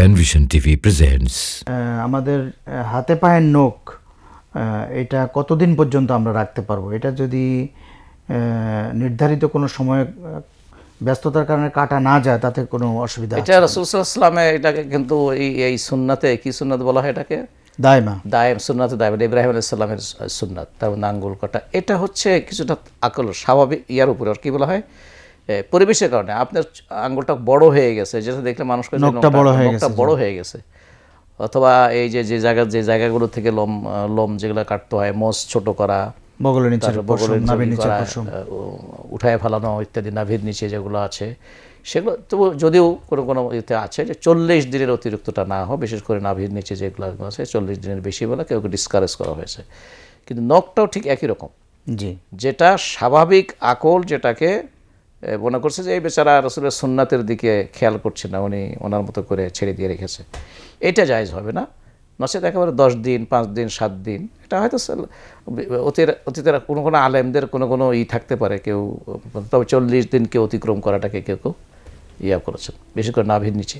Panvision TV presents আমাদের হাতে পায়ের নখ এটা কতদিন পর্যন্ত আমরা রাখতে পারব? এটা যদি নির্ধারিত কোনো সময় ব্যস্ততার কারণে কাটা না যায় তাতে কোনো অসুবিধা এটা রসুলামে এটাকে কিন্তু এই এই সুন্নাতে কি সুন্নাত বলা হয় এটাকে? দায়মা। দায়েম সুন্নাতে দায়েম। ইব্রাহিম আলাইসাল্লামের সুন্নাত। তার মধ্যে আঙ্গুল কাটা। এটা হচ্ছে কিছুটা আকল স্বাভাবিক ইয়ার উপরে আর কি বলা হয়? পরিবেশের কারণে। আপনার আঙ্গুলটা বড় হয়ে গেছে যেটা দেখলে মানুষ নখটা বড় হয়ে বড় হয়ে গেছে। অথবা এই যে যে জায়গা যে জায়গাগুলো থেকে লোম লোম যেগুলো কাটতে হয় মোষ ছোট করা বগলের নিচে নাভির নিচে উঠায় ফেলানো ইত্যাদি নাভির নিচে যেগুলো আছে সেগুলো তবু যদিও কোনো কোনো ইতে আছে যে চল্লিশ দিনের অতিরিক্তটা না হয় বিশেষ করে নাভির নিচে যেগুলো আছে চল্লিশ দিনের বেশি বলে কেউ ডিসকারেজ করা হয়েছে। কিন্তু নখটাও ঠিক একই রকম। জি। যেটা স্বাভাবিক আকল যেটাকে মনে করছে যে এই বেচারা রসুলের সুন্নাতের দিকে খেয়াল করছে না, উনি ওনার মতো করে ছেড়ে দিয়ে রেখেছে। এটা জায়জ হবে না। নচেত একেবারে দশ দিন, পাঁচ দিন, সাত দিন, এটা হয়তো অতীর অতীতের কোনো কোনো আলেমদের কোনো কোনো ই থাকতে পারে কেউ, তবে চল্লিশ দিন কেউ অতিক্রম করাটাকে কেউ কেউ ইয়া করেছেন বেশি করে নাভির নিচে।